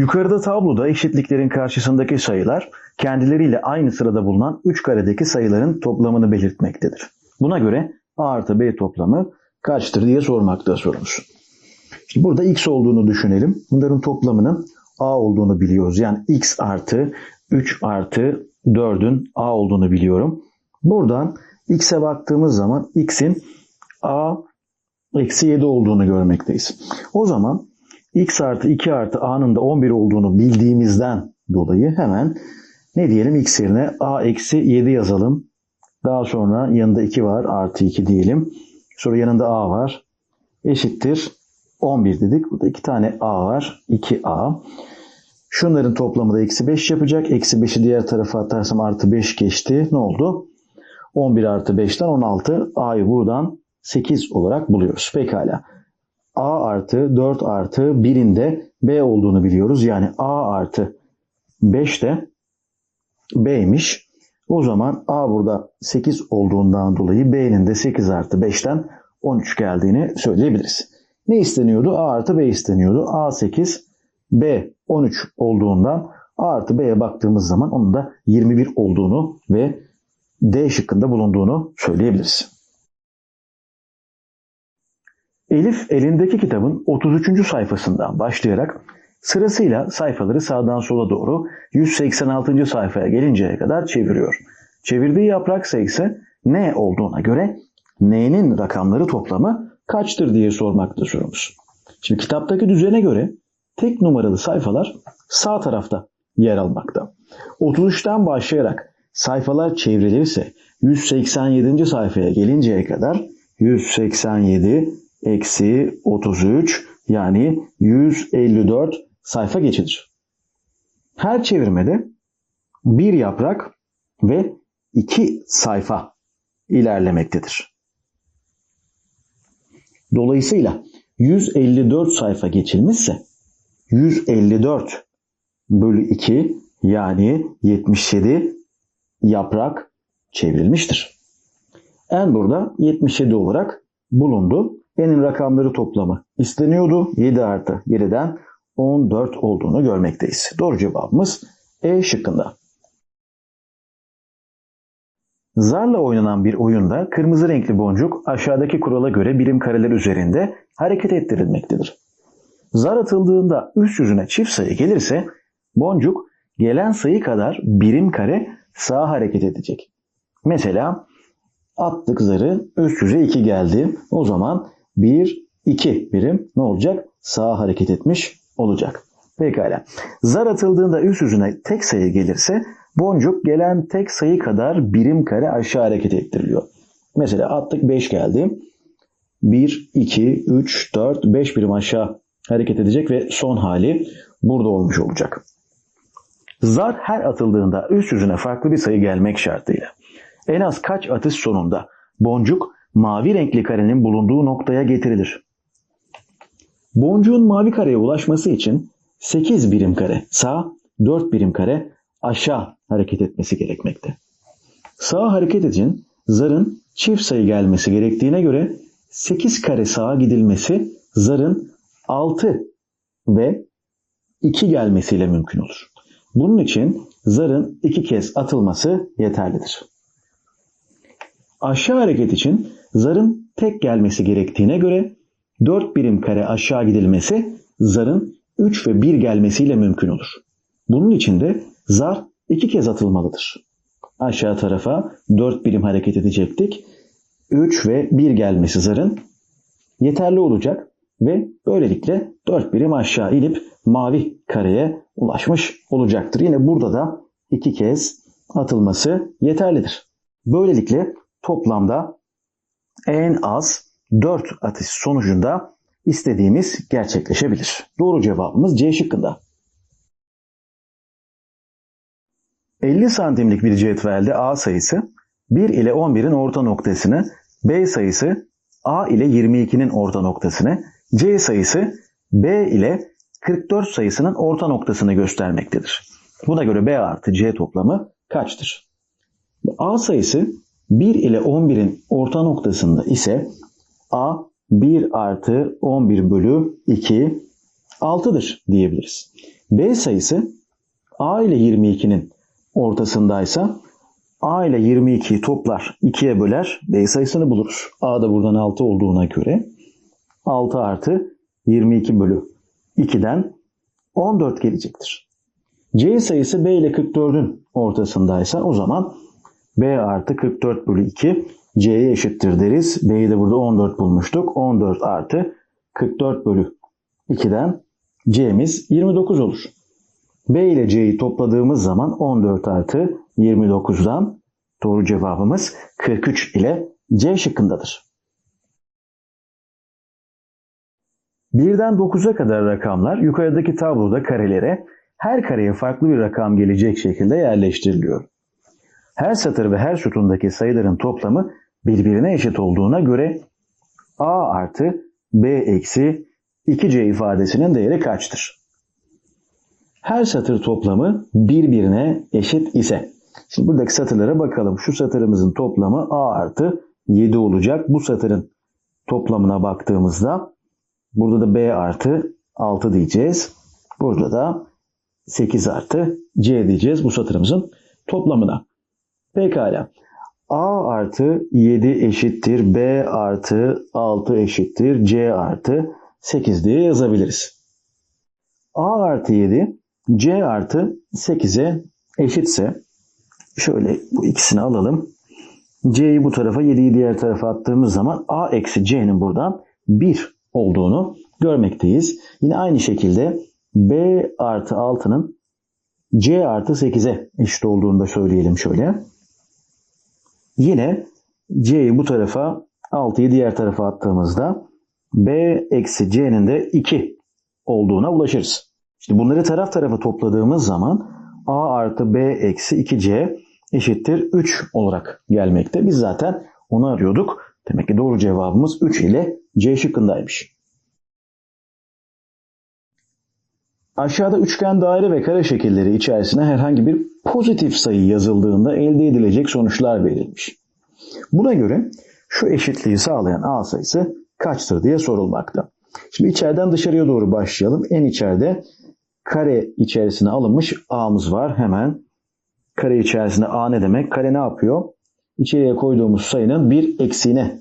Yukarıda tabloda eşitliklerin karşısındaki sayılar kendileriyle aynı sırada bulunan 3 karedeki sayıların toplamını belirtmektedir. Buna göre A artı B toplamı kaçtır diye sormakta sorumuz. Şimdi burada x olduğunu düşünelim. Bunların toplamının A olduğunu biliyoruz. Yani x artı 3 artı 4'ün A olduğunu biliyorum. Buradan x'e baktığımız zaman x'in A eksi 7 olduğunu görmekteyiz. O zaman x artı 2 artı a'nın da 11 olduğunu bildiğimizden dolayı hemen ne diyelim x yerine a eksi 7 yazalım. Daha sonra yanında 2 var artı 2 diyelim. Sonra yanında a var. Eşittir 11 dedik. Burada 2 tane a var. 2a. Şunların toplamı da eksi 5 yapacak. Eksi 5'i diğer tarafa atarsam artı 5 geçti. Ne oldu? 11 artı 5'ten 16. A'yı buradan 8 olarak buluyoruz. Pekala. A artı 4 artı 1'in de B olduğunu biliyoruz. Yani A artı 5 de B'ymiş. O zaman A burada 8 olduğundan dolayı B'nin de 8 artı 5'ten 13 geldiğini söyleyebiliriz. Ne isteniyordu? A artı B isteniyordu. A 8, B 13 olduğundan A artı B'ye baktığımız zaman onun da 21 olduğunu ve D şıkkında bulunduğunu söyleyebiliriz. Elif elindeki kitabın 33. sayfasından başlayarak sırasıyla sayfaları sağdan sola doğru 186. sayfaya gelinceye kadar çeviriyor. Çevirdiği yaprak sayısı n olduğuna göre n'nin rakamları toplamı kaçtır diye sormakta sorumuz. Şimdi kitaptaki düzene göre tek numaralı sayfalar sağ tarafta yer almakta. 33'ten başlayarak sayfalar çevrilirse 187. sayfaya gelinceye kadar 187 eksi 33 yani 154 sayfa geçilir. Her çevirmede bir yaprak ve iki sayfa ilerlemektedir. Dolayısıyla 154 sayfa geçilmişse 154 bölü 2 yani 77 yaprak çevrilmiştir. En burada 77 olarak bulundu. N'in rakamları toplamı isteniyordu. 7 artı 7'den 14 olduğunu görmekteyiz. Doğru cevabımız E şıkkında. Zarla oynanan bir oyunda kırmızı renkli boncuk aşağıdaki kurala göre birim kareler üzerinde hareket ettirilmektedir. Zar atıldığında üst yüzüne çift sayı gelirse boncuk gelen sayı kadar birim kare sağa hareket edecek. Mesela attık zarı üst yüze 2 geldi. O zaman 1, 2 birim ne olacak? Sağa hareket etmiş olacak. Pekala. Zar atıldığında üst yüzüne tek sayı gelirse boncuk gelen tek sayı kadar birim kare aşağı hareket ettiriliyor. Mesela attık 5 geldi. 1, 2, 3, 4, 5 birim aşağı hareket edecek ve son hali burada olmuş olacak. Zar her atıldığında üst yüzüne farklı bir sayı gelmek şartıyla en az kaç atış sonunda boncuk mavi renkli karenin bulunduğu noktaya getirilir. Boncuğun mavi kareye ulaşması için 8 birim kare sağ, 4 birim kare aşağı hareket etmesi gerekmekte. Sağ hareket için zarın çift sayı gelmesi gerektiğine göre 8 kare sağa gidilmesi zarın 6 ve 2 gelmesiyle mümkün olur. Bunun için zarın iki kez atılması yeterlidir. Aşağı hareket için zarın tek gelmesi gerektiğine göre 4 birim kare aşağı gidilmesi zarın 3 ve 1 gelmesiyle mümkün olur. Bunun için de zar iki kez atılmalıdır. Aşağı tarafa 4 birim hareket edecektik. 3 ve 1 gelmesi zarın yeterli olacak ve böylelikle 4 birim aşağı inip mavi kareye ulaşmış olacaktır. Yine burada da iki kez atılması yeterlidir. Böylelikle toplamda en az 4 atış sonucunda istediğimiz gerçekleşebilir. Doğru cevabımız C şıkkında. 50 santimlik bir cetvelde A sayısı 1 ile 11'in orta noktasını, B sayısı A ile 22'nin orta noktasını, C sayısı B ile 44 sayısının orta noktasını göstermektedir. Buna göre B artı C toplamı kaçtır? A sayısı 1 ile 11'in orta noktasında ise A 1 artı 11 bölü 2 6'dır diyebiliriz. B sayısı A ile 22'nin ortasındaysa A ile 22'yi toplar 2'ye böler B sayısını buluruz. A da buradan 6 olduğuna göre 6 artı 22 bölü 2'den 14 gelecektir. C sayısı B ile 44'ün ortasındaysa o zaman B artı 44 bölü 2 C'ye eşittir deriz. B'yi de burada 14 bulmuştuk. 14 artı 44 bölü 2'den C'miz 29 olur. B ile C'yi topladığımız zaman 14 artı 29'dan doğru cevabımız 43 ile C şıkkındadır. Birden 9'a kadar rakamlar yukarıdaki tabloda karelere her kareye farklı bir rakam gelecek şekilde yerleştiriliyor. Her satır ve her sütundaki sayıların toplamı birbirine eşit olduğuna göre A artı B eksi 2C ifadesinin değeri kaçtır? Her satır toplamı birbirine eşit ise. Şimdi buradaki satırlara bakalım. Şu satırımızın toplamı A artı 7 olacak. Bu satırın toplamına baktığımızda burada da B artı 6 diyeceğiz. Burada da 8 artı C diyeceğiz bu satırımızın toplamına. Pekala. A artı 7 eşittir B artı 6 eşittir C artı 8 diye yazabiliriz. A artı 7 C artı 8'e eşitse şöyle bu ikisini alalım. C'yi bu tarafa 7'yi diğer tarafa attığımız zaman A eksi C'nin buradan 1 olduğunu görmekteyiz. Yine aynı şekilde B artı 6'nın C artı 8'e eşit olduğunu da söyleyelim şöyle. Yine C'yi bu tarafa 6'yı diğer tarafa attığımızda B eksi C'nin de 2 olduğuna ulaşırız. İşte bunları taraf tarafa topladığımız zaman A artı B eksi 2C eşittir 3 olarak gelmekte. Biz zaten onu arıyorduk. Demek ki doğru cevabımız 3 ile C şıkkındaymış. Aşağıda üçgen, daire ve kare şekilleri içerisine herhangi bir pozitif sayı yazıldığında elde edilecek sonuçlar verilmiş. Buna göre şu eşitliği sağlayan A sayısı kaçtır diye sorulmakta. Şimdi içeriden dışarıya doğru başlayalım. En içeride kare içerisine alınmış A'mız var. Hemen kare içerisinde A ne demek? Kare ne yapıyor? İçeriye koyduğumuz sayının bir eksiğine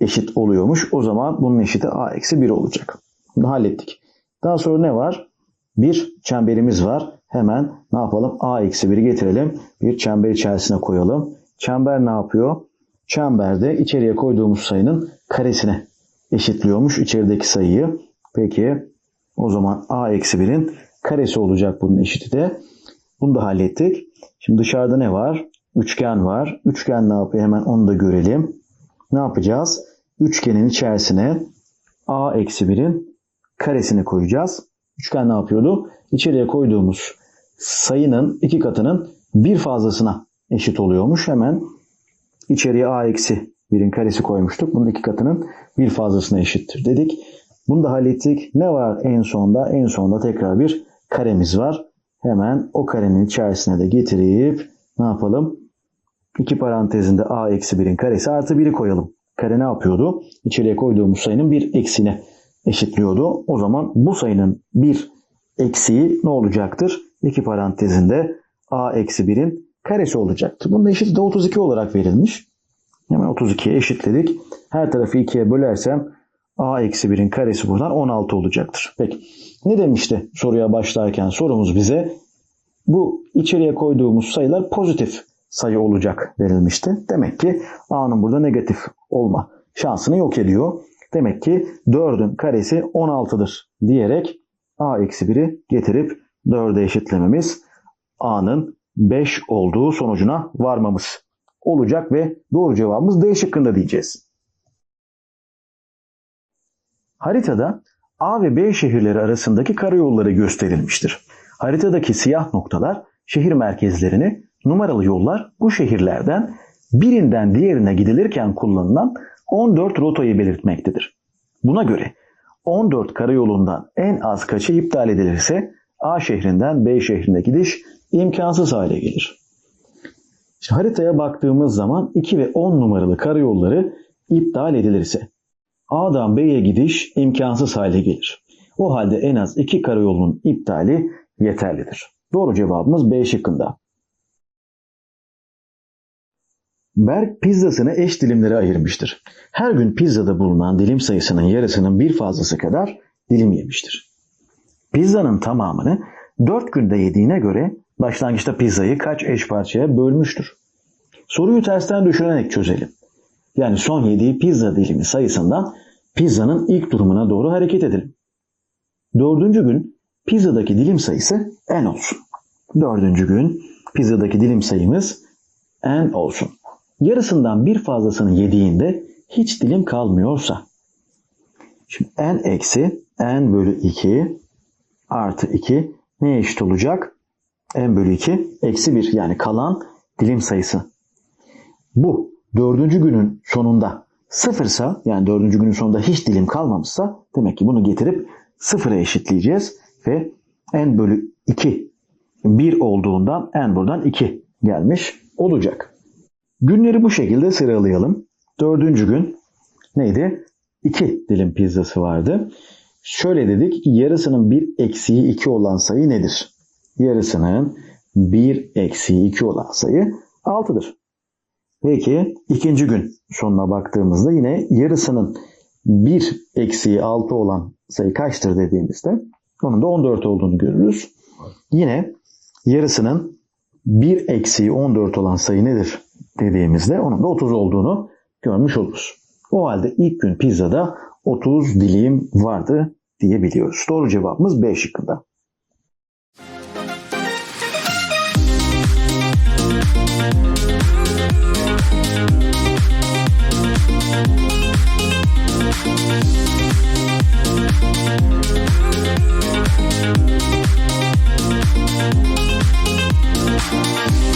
eşit oluyormuş. O zaman bunun eşiti A eksi 1 olacak. Bunu hallettik. Daha sonra ne var? Bir çemberimiz var. Hemen ne yapalım? A eksi 1'i getirelim. Bir çember içerisine koyalım. Çember ne yapıyor? Çemberde içeriye koyduğumuz sayının karesine eşitliyormuş içerideki sayıyı. Peki o zaman A eksi 1'in karesi olacak bunun eşiti de. Bunu da hallettik. Şimdi dışarıda ne var? Üçgen var. Üçgen ne yapıyor? Hemen onu da görelim. Ne yapacağız? Üçgenin içerisine A eksi 1'in karesini koyacağız. Üçgen ne yapıyordu? İçeriye koyduğumuz sayının iki katının bir fazlasına eşit oluyormuş. Hemen içeriye a eksi 1'in karesi koymuştuk. Bunun iki katının bir fazlasına eşittir dedik. Bunu da hallettik. Ne var en sonda? En sonda tekrar bir karemiz var. Hemen o karenin içerisine de getirip ne yapalım? İki parantezinde a eksi 1'in karesi artı 1'i koyalım. Kare ne yapıyordu? İçeriye koyduğumuz sayının bir eksine eşitliyordu. O zaman bu sayının bir eksiği ne olacaktır? İki parantezinde a eksi 1'in karesi olacaktır. Bunun eşiti de 32 olarak verilmiş. Hemen 32'ye eşitledik. Her tarafı 2'ye bölersem a eksi 1'in karesi buradan 16 olacaktır. Peki ne demişti soruya başlarken sorumuz bize? Bu içeriye koyduğumuz sayılar pozitif sayı olacak verilmişti. Demek ki a'nın burada negatif olma şansını yok ediyor. Demek ki 4'ün karesi 16'dır diyerek a eksi 1'i getirip 4'e eşitlememiz a'nın 5 olduğu sonucuna varmamız olacak ve doğru cevabımız D şıkkında diyeceğiz. Haritada A ve B şehirleri arasındaki karayolları gösterilmiştir. Haritadaki siyah noktalar şehir merkezlerini, numaralı yollar bu şehirlerden birinden diğerine gidilirken kullanılan 14 rotayı belirtmektedir. Buna göre 14 karayolundan en az kaçı iptal edilirse A şehrinden B şehrine gidiş imkansız hale gelir. İşte haritaya baktığımız zaman 2 ve 10 numaralı karayolları iptal edilirse A'dan B'ye gidiş imkansız hale gelir. O halde en az iki karayolunun iptali yeterlidir. Doğru cevabımız B şıkkında. Berk pizzasını eş dilimlere ayırmıştır. Her gün pizzada bulunan dilim sayısının yarısının bir fazlası kadar dilim yemiştir. Pizzanın tamamını 4 günde yediğine göre başlangıçta pizzayı kaç eş parçaya bölmüştür? Soruyu tersten düşünerek çözelim. Yani son yediği pizza dilimi sayısından pizzanın ilk durumuna doğru hareket edelim. Dördüncü gün pizzadaki dilim sayısı n olsun. Dördüncü gün pizzadaki dilim sayımız n olsun. Yarısından bir fazlasını yediğinde hiç dilim kalmıyorsa. Şimdi n eksi n bölü 2 artı 2 ne eşit olacak? n bölü 2 eksi 1 yani kalan dilim sayısı. Bu dördüncü günün sonunda sıfırsa yani dördüncü günün sonunda hiç dilim kalmamışsa demek ki bunu getirip sıfıra eşitleyeceğiz ve n bölü 2 1 olduğundan n buradan 2 gelmiş olacak. Günleri bu şekilde sıralayalım. Dördüncü gün neydi? 2 dilim pizzası vardı. Şöyle dedik yarısının 1 eksiği 2 olan sayı nedir? Yarısının 1 eksiği 2 olan sayı 6'dır. Peki ikinci gün sonuna baktığımızda yine yarısının 1 eksiği 6 olan sayı kaçtır dediğimizde onun da 14 olduğunu görürüz. Yine yarısının 1 eksiği 14 olan sayı nedir dediğimizde onun da 30 olduğunu görmüş oluruz. O halde ilk gün pizzada 30 dilim vardı diyebiliyoruz. Doğru cevabımız B şıkkında. Thank.